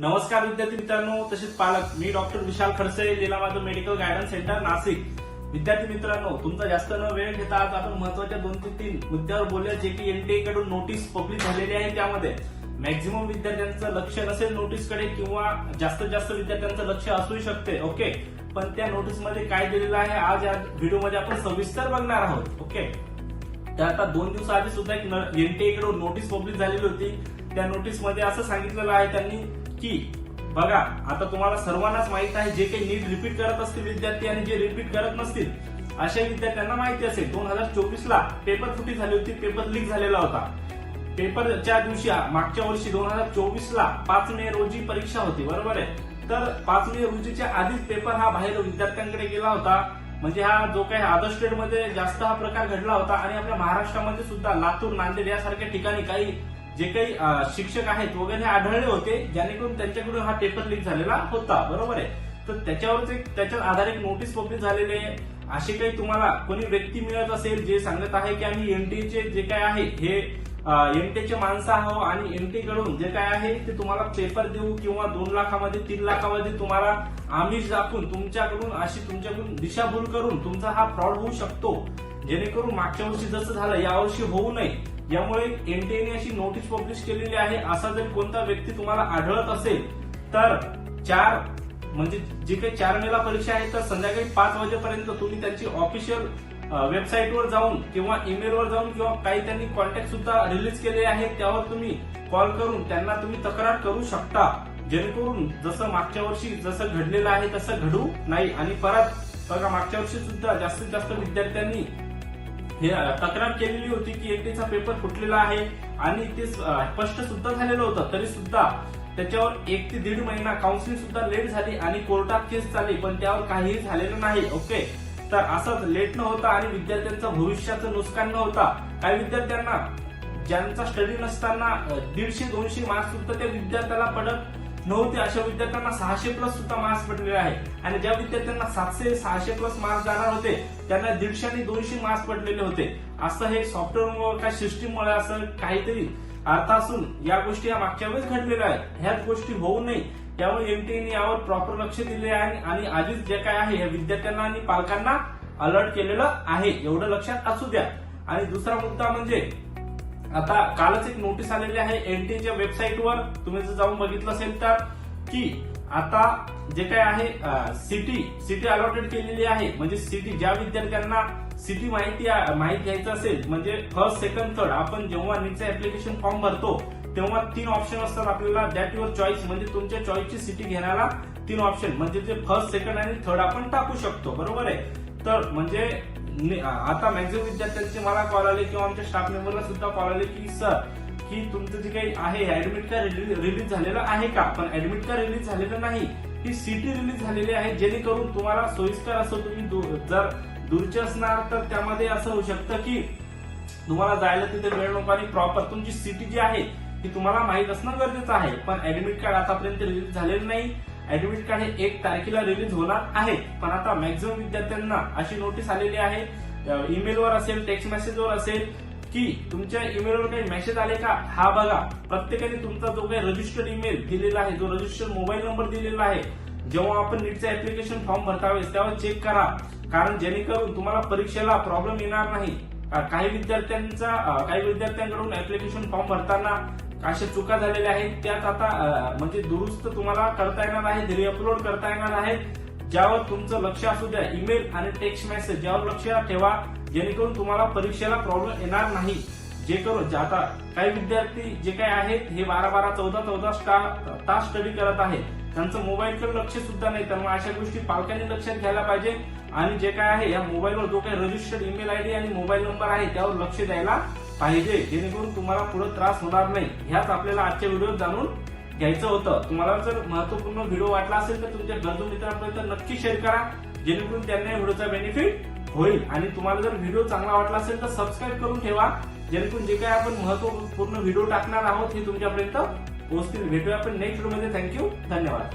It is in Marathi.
नमस्कार विद्यार्थी मित्रांनो तसेच पालक मी डॉक्टर विशाल खडसे जिल्हा माझं मेडिकल गायडन्स सेंटर नाशिक. विद्यार्थी मित्रांनो तुमचा जास्त न वेळ घेता आज आपण महत्त्वाच्या दोन ते तीन मुद्द्यावर बोलूया जे की एनटीए कडून नोटीस पब्लिक झालेली आहे त्यामध्ये. मॅक्झिमम विद्यार्थ्यांचं लक्ष नसेल नोटीसकडे किंवा जास्तीत जास्त विद्यार्थ्यांचं लक्ष असू शकते ओके पण त्या नोटीसमध्ये काय दिलेलं आहे आज या व्हिडिओमध्ये आपण सविस्तर बघणार आहोत ओके तर आता दोन दिवसाआधी सुद्धा एक एनटीए कडून नोटीस पब्लिक झालेली होती. त्या नोटीसमध्ये असं सांगितलेलं आहे त्यांनी की बघा आता तुम्हाला सर्वांनाच माहीत आहे जे काही नीट रिपीट करत असतील विद्यार्थी आणि जे रिपीट करत नसतील अशा विद्यार्थ्यांना माहिती असेल दोन हजार चोवीस ला पेपर फुटी झाली होती? पेपर लीक झालेला होता. पेपरच्या दिवशी मागच्या वर्षी दोन हजार चोवीस ला पाच मे रोजी परीक्षा होती बरोबर आहे? तर पाच मे रोजीच्या आधीच पेपर हा बाहेर विद्यार्थ्यांकडे गेला होता. म्हणजे हा जो काही अदर स्टेटमध्ये जास्त हा प्रकार घडला होता आणि आपल्या महाराष्ट्रामध्ये सुद्धा लातूर नांदेड यासारख्या ठिकाणी काही जे काही शिक्षक आहेत वगैरे आढळले होते जेणेकरून त्यांच्याकडून हा पेपर लीक झालेला होता. बरोबर आहे? तर त्याच्यावरच एक त्याच्यात आधार एक नोटीस पब्लिक झालेले आहे. असे काही तुम्हाला कोणी व्यक्ती मिळत असेल जे सांगत आहे की आम्ही एमटीचे जे काय आहे हे एनटीचे माणसं आहो आणि एनटी कडून जे काय आहे ते तुम्हाला पेपर देऊ किंवा दोन लाखामध्ये तीन लाखामध्ये तुम्हाला आमिष दाखवून तुमच्याकडून अशी तुमच्याकडून दिशाभूल करून तुमचा हा फ्रॉड होऊ शकतो. जेणेकरून मागच्या वर्षी जसं झालं यावर्षी होऊ नये. यामुळे एनटीएने अशी नोटीस पब्लिश केलेली आहे. असा जर कोणता व्यक्ती तुम्हाला आढळत असेल तर चार म्हणजे जे काही चार मेला परीक्षा आहे तर संध्याकाळी पाच वाजेपर्यंत तुम्ही त्यांची ऑफिशियल वेबसाईटवर जाऊन किंवा ईमेलवर जाऊन किंवा काही त्यांनी कॉन्टॅक्ट सुद्धा रिलीज केले आहेत त्यावर तुम्ही कॉल करून त्यांना तुम्ही तक्रार करू शकता. जेणेकरून जसं मागच्या वर्षी जसं घडलेलं आहे तसं घडू नाही. आणि परत बघा मागच्या वर्षी सुद्धा जास्तीत जास्त विद्यार्थ्यांनी हे तक्रार केलेली होती की एकटीचा पेपर फुटलेला आहे आणि ते स्पष्ट सुद्धा झालेलं होतं. तरी सुद्धा त्याच्यावर एक ते दीड महिना काउन्सिलिंग सुद्धा लेट झाली आणि कोर्टात केस चालली पण त्यावर काहीही झालेलं नाही ओके तर असंच लेट न होता आणि विद्यार्थ्यांचं भविष्याचं नुकसान न होता काही विद्यार्थ्यांना ज्यांचा स्टडी नसताना दीडशे दोनशे मार्क्स सुद्धा त्या विद्यार्थ्याला पडत नव्हते अशा विद्यार्थ्यांना सहाशे प्लस सुद्धा मार्क्स पडलेले आहे आणि ज्या विद्यार्थ्यांना सातशे सहाशे प्लस मार्क्स जाणार होते त्यांना दीडशे आणि दोनशे मार्क्स पडलेले होते. असं हे सॉफ्टवेअर काय सिस्टीममुळे असं काहीतरी अर्थ असून या गोष्टी या मागच्या वेळेस घडलेल्या आहेत. ह्याच गोष्टी होऊ नये. त्यामुळे एमटीएने यावर प्रॉपर लक्ष दिले आहे आणि आधीच जे काय आहे या विद्यार्थ्यांना आणि पालकांना अलर्ट केलेलं आहे. एवढं लक्षात असू द्या. आणि दुसरा मुद्दा म्हणजे आता कालच एक नोटीस आलेली आहे एनटीएच्या वेबसाईटवर तुम्ही जर जाऊन बघितलं असेल तर की आता जे काय आहे सिटी सिटी अलॉटेड केलेली आहे. म्हणजे सिटी ज्या विद्यार्थ्यांना सिटी माहिती माहिती घ्यायचं असेल म्हणजे फर्स्ट सेकंड थर्ड आपण जेव्हा नीटचा ऍप्लिकेशन फॉर्म भरतो तेव्हा तीन ऑप्शन असतात आपल्याला. दॅट युअर चॉईस म्हणजे तुमच्या चॉईसची सिटी घेण्याला तीन ऑप्शन म्हणजे ते फर्स्ट सेकंड आणि थर्ड आपण टाकू शकतो. बरोबर आहे? तर म्हणजे आता मॅक्झिमम विद्यार्थ्यांचे मला कॉल आले किंवा आमच्या स्टाफ मेंबरला सुद्धा कॉल आले की सर की तुमचं जे काही आहे ऍडमिट कार्ड रिलीज झालेलं आहे का? पण ऍडमिट कार्ड रिलीज झालेलं नाही. ही सिटी रिलीज झालेली आहे जेणेकरून तुम्हाला सोयीस्कर असं तुम्ही जर दूरचे असणार तर त्यामध्ये असं होऊ शकतं की तुम्हाला जायला तिथे वेळ नको आणि प्रॉपर तुमची सिटी जी आहे ती तुम्हाला माहीत असणं गरजेचं आहे. पण ऍडमिट कार्ड आतापर्यंत रिलीज झालेलं नाही. ऍडमिट कार्ड हे एक तारखेला रिलीज होणार आहे. पण आता मॅक्झिमम विद्यार्थ्यांना अशी नोटीस आलेली आहे. ईमेलवर असेल टेक्स्ट मेसेजवर असेल की तुमच्या ईमेलवर काही मेसेज आले का? हा बघा. प्रत्येकाने तुमचा जो काही रजिस्टर्ड ईमेल दिलेला आहे जो रजिस्टर्ड मोबाईल नंबर दिलेला आहे जेव्हा आपण नीटचं ऍप्लिकेशन फॉर्म भरतावेस तेव्हा चेक करा. कारण जेणेकरून तुम्हाला परीक्षेला प्रॉब्लेम येणार नाही. काही विद्यार्थ्यांचा काही विद्यार्थ्यांकडून ऍप्लिकेशन फॉर्म भरताना अशा चुका झालेल्या आहेत. त्यात आता म्हणजे दुरुस्त तुम्हाला करता येणार आहेत रिअपलोड करता येणार आहेत ज्यावर तुमचं लक्ष असू द्या ईमेल आणि टेक्स्ट मेसेज ज्यावर लक्ष ठेवा जेणेकरून तुम्हाला परीक्षेला प्रॉब्लेम येणार नाही. जे करून जे आता काही विद्यार्थी जे काही आहेत हे बारा बारा चौदा चौदा तास स्टडी करत आहेत. त्यांचं मोबाईलकडे लक्ष सुद्धा नाही. तर मग अशा गोष्टी पालकांनी लक्षात घ्यायला पाहिजे. आणि जे काय आहे या मोबाईलवर जो काही रजिस्टर्ड ईमेल आयडी आणि मोबाईल नंबर आहे त्यावर लक्ष द्यायला पाहिजे जेणेकरून तुम्हाला पुढे त्रास होणार नाही. ह्याच आपल्याला आजच्या व्हिडिओ जाणून घ्यायचं होतं. तुम्हाला जर महत्त्वपूर्ण व्हिडिओ वाटला असेल तर तुमच्या गरजू मित्रांपर्यंत नक्की शेअर करा. जेणेकरून त्यांना या व्हिडिओचा बेनिफिट होईल. आणि तुम्हाला जर व्हिडिओ चांगला वाटला असेल तर सबस्क्राईब करून ठेवा. जेणेकरून जे काही आपण महत्त्वपूर्ण व्हिडिओ टाकणार आहोत हे तुमच्यापर्यंत पोहोचतील. भेटूया आपण नेक्स्ट व्हिडिओमध्ये थँक्यू धन्यवाद.